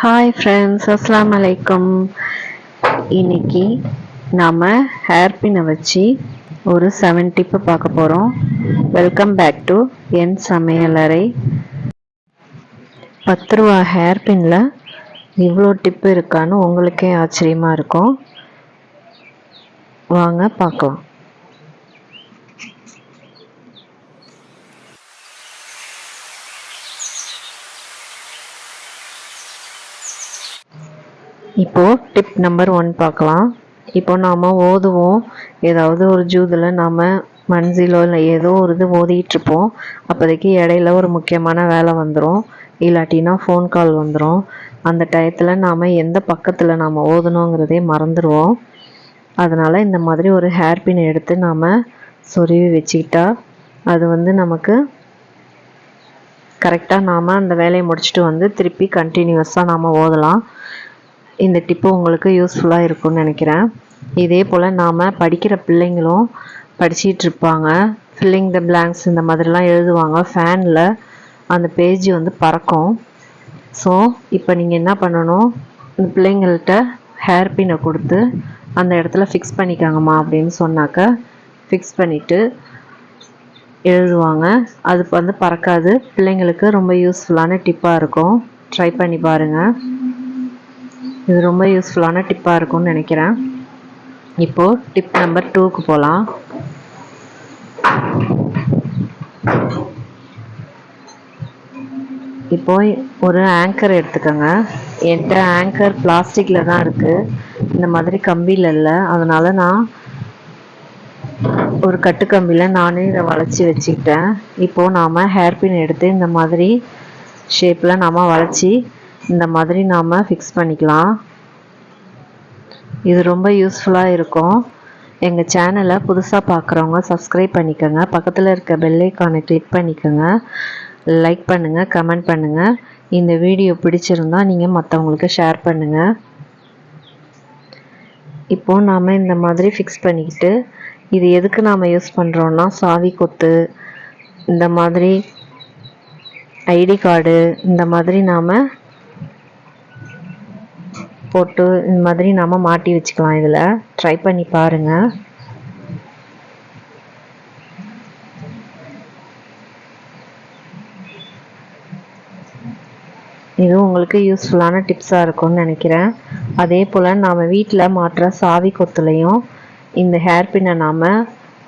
Hi friends அஸ்லாம் அலைக்கும் இன்னைக்கு நாம் ஹேர் பின்னை வச்சு ஒரு செவன் டிப்பு பார்க்க போகிறோம் வெல்கம் பேக் டு என் சமையலறை பத்து ரூபா ஹேர் பின்னில் இவ்வளோ டிப்பு இருக்கான்னு உங்களுக்கே ஆச்சரியமாக இருக்கும். வாங்க பார்க்கலாம். இப்போது டிப் நம்பர் ஒன் பார்க்கலாம். இப்போ நாம் ஓதுவோம். ஏதாவது ஒரு ஜூதில் நாம் மன்சிலோ இல்லை ஏதோ ஒரு இது ஓதிட்டுருப்போம் அப்போதைக்கு இடையில ஒரு முக்கியமான வேலை வந்துடும் இல்லாட்டினா ஃபோன் கால் வந்துடும் அந்த டயத்தில் நாம் எந்த பக்கத்தில் நாம் ஓதணுங்கிறதே மறந்துடுவோம் அதனால் இந்த மாதிரி ஒரு ஹேர்பின் எடுத்து நாம் சொருவி வச்சுக்கிட்டா அது வந்து நமக்கு கரெக்டாக நாம் அந்த வேலையை முடிச்சுட்டு வந்து திருப்பி கண்டினியூஸாக நாம் ஓதலாம். இந்த டிப்பு உங்களுக்கு யூஸ்ஃபுல்லாக இருக்கும்னு நினைக்கிறேன். இதே போல் நாம் படிக்கிற பிள்ளைங்களும் படிச்சிட்டு இருப்பாங்க. ஃபில்லிங் த பிளாங்க்ஸ் இந்த மாதிரிலாம் எழுதுவாங்க. ஃபேனில் அந்த பேஜ் வந்து பறக்கும். ஸோ இப்போ நீங்கள் என்ன பண்ணணும்? இந்த பிள்ளைங்கள்கிட்ட ஹேர் பின்னை கொடுத்து அந்த இடத்துல ஃபிக்ஸ் பண்ணிக்காங்கம்மா அப்படின்னு சொன்னாக்க ஃபிக்ஸ் பண்ணிவிட்டு எழுதுவாங்க. அது வந்து பறக்காது. பிள்ளைங்களுக்கு ரொம்ப யூஸ்ஃபுல்லான டிப்பாக இருக்கும். ட்ரை பண்ணி பாருங்கள் இது ரொம்ப யூஸ்ஃபுல்லான டிப்பாக இருக்கும்னு நினைக்கிறேன். இப்போது டிப் நம்பர் டூக்கு போகலாம் இப்போ ஒரு ஆங்கர் எடுத்துக்கோங்க. என்கிட்ட ஆங்கர் பிளாஸ்டிக்கில் தான் இருக்குது இந்த மாதிரி கம்பியில் இல்லை. அதனால் நான் ஒரு கட்டுக்கம்பியில் நானே இதை வளைச்சி வச்சுக்கிட்டேன். இப்போது நாம் ஹேர்பின் எடுத்து இந்த மாதிரி ஷேப்பில் நாம் வளைச்சி இந்த மாதிரி நாம் ஃபிக்ஸ் பண்ணிக்கலாம். இது ரொம்ப யூஸ்ஃபுல்லாக இருக்கும். எங்கள் சேனலை புதுசாக பார்க்குறவங்க சப்ஸ்கிரைப் பண்ணிக்கோங்க. பக்கத்தில் இருக்க பெல்லைக்கானை கிளிக் பண்ணிக்கோங்க. லைக் பண்ணுங்கள் கமெண்ட் பண்ணுங்கள் இந்த வீடியோ பிடிச்சிருந்தால் நீங்கள் மற்றவங்களுக்கு ஷேர் பண்ணுங்கள் இப்போது நாம் இந்த மாதிரி ஃபிக்ஸ் பண்ணிக்கிட்டு இது எதுக்கு நாம் யூஸ் பண்ணுறோன்னா சாவி கொத்து இந்த மாதிரி ஐடி கார்டு இந்த மாதிரி நாம் போட்டு இந்த மாதிரி நாம் மாட்டி வச்சுக்கலாம் இதில். ட்ரை பண்ணி பாருங்கள் இது உங்களுக்கு யூஸ்ஃபுல்லான டிப்ஸாக இருக்கும்னு நினைக்கிறேன். அதே போல் நாம் வீட்டில் மாற்ற சாவி கொத்துலையும் இந்த ஹேர் பின்னை நாம்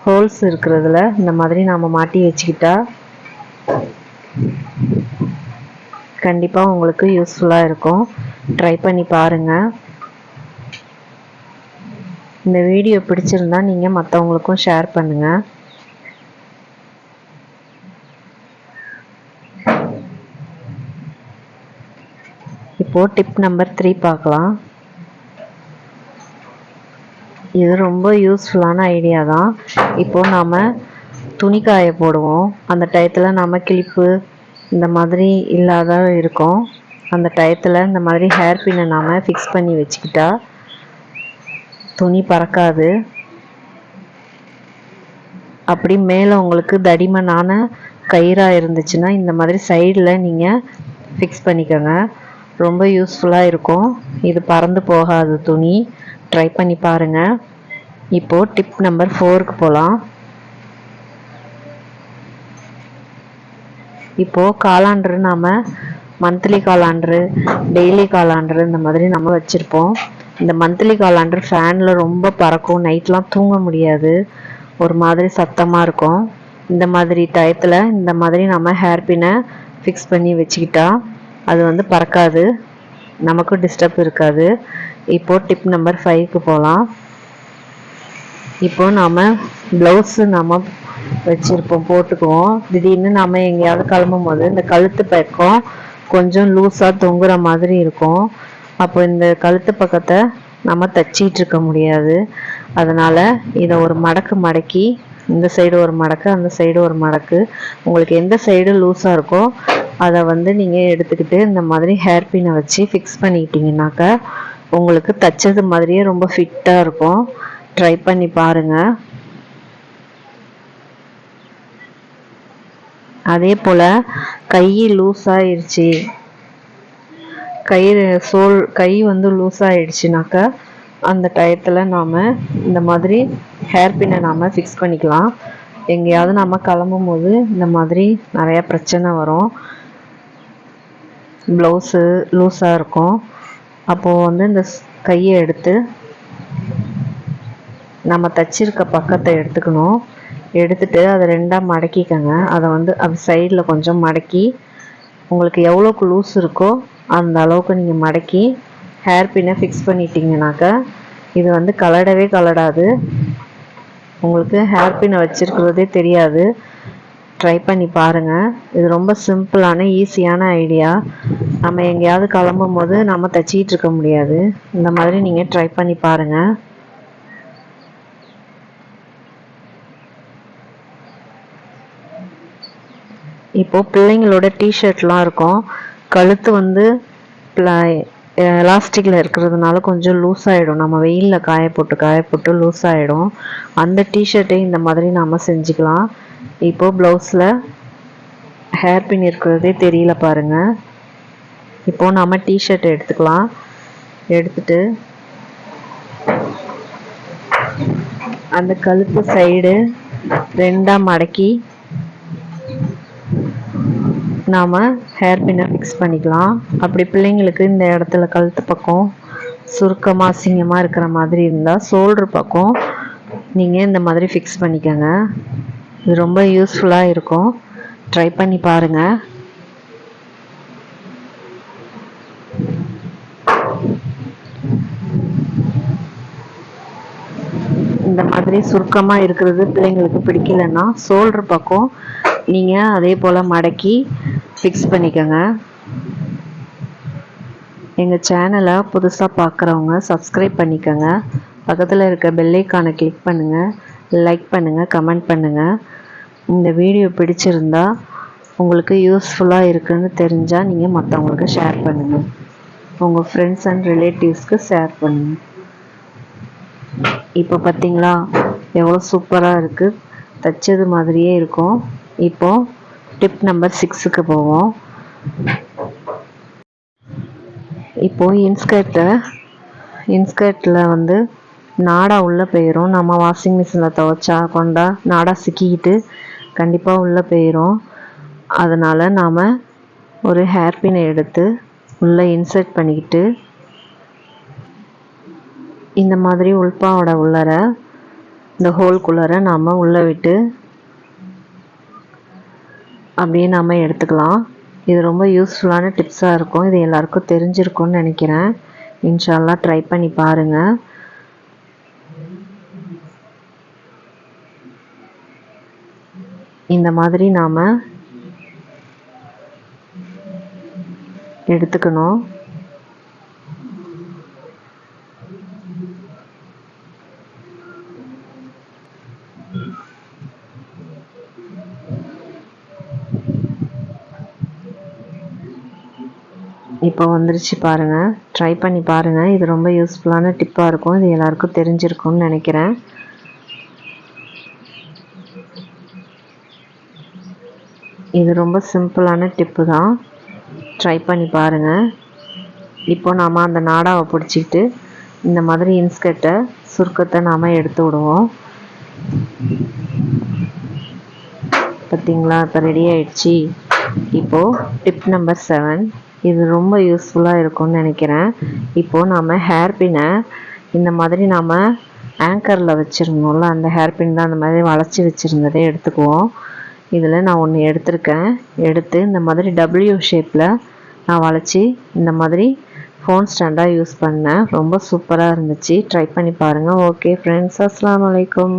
ஹோல்ஸ் இருக்கிறதுல இந்த மாதிரி நாம் மாட்டி வச்சுக்கிட்டா கண்டிப்பாக உங்களுக்கு யூஸ்ஃபுல்லாக இருக்கும். ட்ரை பண்ணி பாருங்கள் இந்த வீடியோ பிடிச்சிருந்தா நீங்கள் மற்றவங்களுக்கும் ஷேர் பண்ணுங்கள் இப்போது டிப் நம்பர் த்ரீ பார்க்கலாம். இது ரொம்ப யூஸ்ஃபுல்லான ஐடியா தான். இப்போது நாம் துணி காய போடுவோம். அந்த டயத்தில் நம்ம கிளிப்பு இந்த மாதிரி இல்லாத இருக்கும். அந்த டயத்தில் இந்த மாதிரி ஹேர் பின்னை நாம் ஃபிக்ஸ் பண்ணி வச்சுக்கிட்டா துணி பறக்காது. அப்படி மேலே உங்களுக்கு தடிமனான கயிறாக இருந்துச்சுன்னா இந்த மாதிரி சைடில் நீங்கள் ஃபிக்ஸ் பண்ணிக்கோங்க. ரொம்ப யூஸ்ஃபுல்லாக இருக்கும். இது பறந்து போகாது துணி. ட்ரை பண்ணி பாருங்கள் இப்போது டிப் நம்பர் ஃபோருக்கு போகலாம் இப்போது காலாண்டரு நாம் மந்த்லி காலாண்டரு டெய்லி காலாண்டரு இந்த மாதிரி நம்ம வச்சுருப்போம். இந்த மந்த்லி காலாண்டர் ஃபேனில் ரொம்ப பறக்கும். நைட்லாம் தூங்க முடியாது. ஒரு மாதிரி சத்தமாக இருக்கும். இந்த மாதிரி டயத்தில் இந்த மாதிரி நம்ம ஹேர் பின்னை ஃபிக்ஸ் பண்ணி வச்சுக்கிட்டா அது வந்து பறக்காது. நமக்கும் டிஸ்டர்ப் இருக்காது. இப்போது டிப் நம்பர் ஃபைவ்க்கு போகலாம் இப்போது நாம் ப்ளவுஸு நம்ம வச்சுருப்போம் போட்டுக்குவோம். திடீர்னு நம்ம எங்கேயாவது கிளம்பும் போது இந்த கழுத்து பக்கம் கொஞ்சம் லூஸாக தொங்குற மாதிரி இருக்கும். அப்போ இந்த கழுத்து பக்கத்தை நம்ம தச்சிட்டு இருக்க முடியாது. அதனால் இதை ஒரு மடக்கு மடக்கி இந்த சைடு ஒரு மடக்கு அந்த சைடு ஒரு மடக்கு உங்களுக்கு எந்த சைடு லூஸாக இருக்கோ அதை வந்து நீங்கள் எடுத்துக்கிட்டு இந்த மாதிரி ஹேர் பின்னை வச்சு ஃபிக்ஸ் பண்ணிக்கிட்டிங்கனாக்கா உங்களுக்கு தைச்சது மாதிரியே ரொம்ப ஃபிட்டாக இருக்கும். ட்ரை பண்ணி பாருங்கள் அதே போல் கை லூஸ் ஆயிடுச்சு கை சோல் கை வந்து லூஸ் ஆகிடுச்சுனாக்கா அந்த டயத்தில் நாம் இந்த மாதிரி ஹேர் பின்னை நாம் ஃபிக்ஸ் பண்ணிக்கலாம். எங்கேயாவது நம்ம கிளம்பும் போது இந்த மாதிரி நிறையா பிரச்சனை வரும். ப்ளவுஸு லூஸாக இருக்கும். அப்போது வந்து இந்த கையை எடுத்து நம்ம தச்சிருக்க பக்கத்தை எடுத்துக்கணும். எடுத்துட்டு அதை ரெண்டாக மடக்கிக்கங்க. அதை வந்து அது சைடில் கொஞ்சம் மடக்கி உங்களுக்கு எவ்வளோக்கு லூஸ் இருக்கோ அந்த அளவுக்கு நீங்கள் மடக்கி ஹேர் பின்னை ஃபிக்ஸ் பண்ணிட்டீங்கனாக்க இது வந்து கலடவே கலடாது. உங்களுக்கு ஹேர் பின்னை வச்சுருக்கிறதே தெரியாது. ட்ரை பண்ணி பாருங்கள் இது ரொம்ப சிம்பிளான ஈஸியான ஐடியா நம்ம எங்கேயாவது கிளம்பும் போது நம்ம தைச்சிக்கிட்டு இருக்க முடியாது. இந்த மாதிரி நீங்கள் ட்ரை பண்ணி பாருங்கள் இப்போது பிள்ளைங்களோட டிஷர்ட்லாம் இருக்கும். கழுத்து வந்து எலாஸ்டிக்கில் இருக்கிறதுனால கொஞ்சம் லூஸ் ஆகிடும் நம்ம வெயிலில் காய போட்டு காய போட்டு லூஸ் ஆகிடும் அந்த டிஷர்ட்டை இந்த மாதிரி நாம் செஞ்சுக்கலாம். இப்போது ப்ளவுஸில் ஹேர் பின் இருக்கிறதே தெரியல பாருங்கள் இப்போது நம்ம டிஷர்ட் எடுத்துக்கலாம். எடுத்துட்டு அந்த கழுத்து சைடு ரெண்டாக மடக்கி நாம் ஹேர் பின்னை ஃபிக்ஸ் பண்ணிக்கலாம். அப்படி பிள்ளைங்களுக்கு இந்த இடத்துல கழுத்து பக்கம் சுருக்கமாக அசிங்கமாக இருக்கிற மாதிரி இருந்தால் ஷோல்ட்ரு பக்கம் நீங்கள் இந்த மாதிரி ஃபிக்ஸ் பண்ணிக்கோங்க. இது ரொம்ப யூஸ்ஃபுல்லாக இருக்கும். ட்ரை பண்ணி பாருங்கள் இந்த மாதிரி சுருக்கமாக இருக்கிறது பிள்ளைங்களுக்கு பிடிக்கலன்னா ஷோல்ட்ரு பக்கம் நீங்கள் அதே போல் மடக்கி ஃபிக்ஸ் பண்ணிக்கோங்க. எங்கள் சேனலை புதுசாக பார்க்குறவங்க சப்ஸ்கிரைப் பண்ணிக்கோங்க. பக்கத்தில் இருக்க பெல்லைக்கானை கிளிக் பண்ணுங்கள் லைக் பண்ணுங்கள் கமெண்ட் பண்ணுங்கள் இந்த வீடியோ பிடிச்சிருந்தா உங்களுக்கு யூஸ்ஃபுல்லாக இருக்குன்னு தெரிஞ்சால் நீங்கள் மற்றவங்களுக்கு ஷேர் பண்ணுங்கள் உங்கள் ஃப்ரெண்ட்ஸ் அண்ட் ரிலேட்டிவ்ஸ்க்கு ஷேர் பண்ணுங்கள் இப்போ பார்த்தீங்களா எவ்வளோ சூப்பராக இருக்குது தைச்சது மாதிரியே இருக்கும். இப்போது டிப் நம்பர் சிக்ஸுக்கு போவோம். இப்போது இன்ஸ்கர்ட்டை இன்ஸ்கர்ட்டில் வந்து நாடா உள்ளே போயிடும் நம்ம வாஷிங் மிஷினில் துவைச்சா கொண்டா நாடா சிக்கிக்கிட்டு கண்டிப்பாக உள்ளே போயிடும் அதனால் நாம் ஒரு ஹேர் பினை எடுத்து உள்ளே இன்சர்ட் பண்ணிக்கிட்டு இந்த மாதிரி உள்பாவோட உள்ளர இந்த ஹோல்குள்ளர நாம் உள்ளே விட்டு அப்படியே நாம் எடுத்துக்கலாம். இது ரொம்ப யூஸ்ஃபுல்லான டிப்ஸாக இருக்கும். இது எல்லாருக்கும் தெரிஞ்சிருக்கும்னு நினைக்கிறேன். இன்ஷால்லா ட்ரை பண்ணி பாருங்கள் இந்த மாதிரி நாம் எடுத்துக்கணும். இப்போ வந்துருச்சு பாருங்கள் ட்ரை பண்ணி பாருங்கள் இது ரொம்ப யூஸ்ஃபுல்லான டிப்பாக இருக்கும். இது எல்லாருக்கும் தெரிஞ்சிருக்கும்னு நினைக்கிறேன். இது ரொம்ப சிம்பிளான டிப்பு தான். ட்ரை பண்ணி பாருங்கள் இப்போ நாம் அந்த நாடாவை பிடிச்சிக்கிட்டு இந்த மாதிரி இன்ஸ்கர்ட்டை சுருக்கத்தை நாம் எடுத்து விடுவோம். பார்த்தீங்களா இப்போ ரெடி ஆயிடுச்சு. இப்போது டிப் நம்பர் செவன் இது ரொம்ப யூஸ்ஃபுல்லாக இருக்கும்னு நினைக்கிறேன். இப்போது நாம் ஹேர்பினை இந்த மாதிரி நாம் ஆங்கரில் வச்சுருந்தோம்ல அந்த ஹேர்பின் தான் அந்த மாதிரி வளைச்சி வச்சுருந்ததே எடுத்துக்குவோம். இதில் நான் ஒன்று எடுத்திருக்கேன். எடுத்து இந்த மாதிரி டபிள்யூ ஷேப்பில் நான் வளைச்சி இந்த மாதிரி ஃபோன் ஸ்டாண்டாக யூஸ் பண்ணேன். ரொம்ப சூப்பராக இருந்துச்சு. ட்ரை பண்ணி பாருங்கள் ஓகே ஃப்ரெண்ட்ஸ் அஸ்லாம் வலைக்கம்